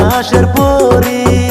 আকাশের পরী।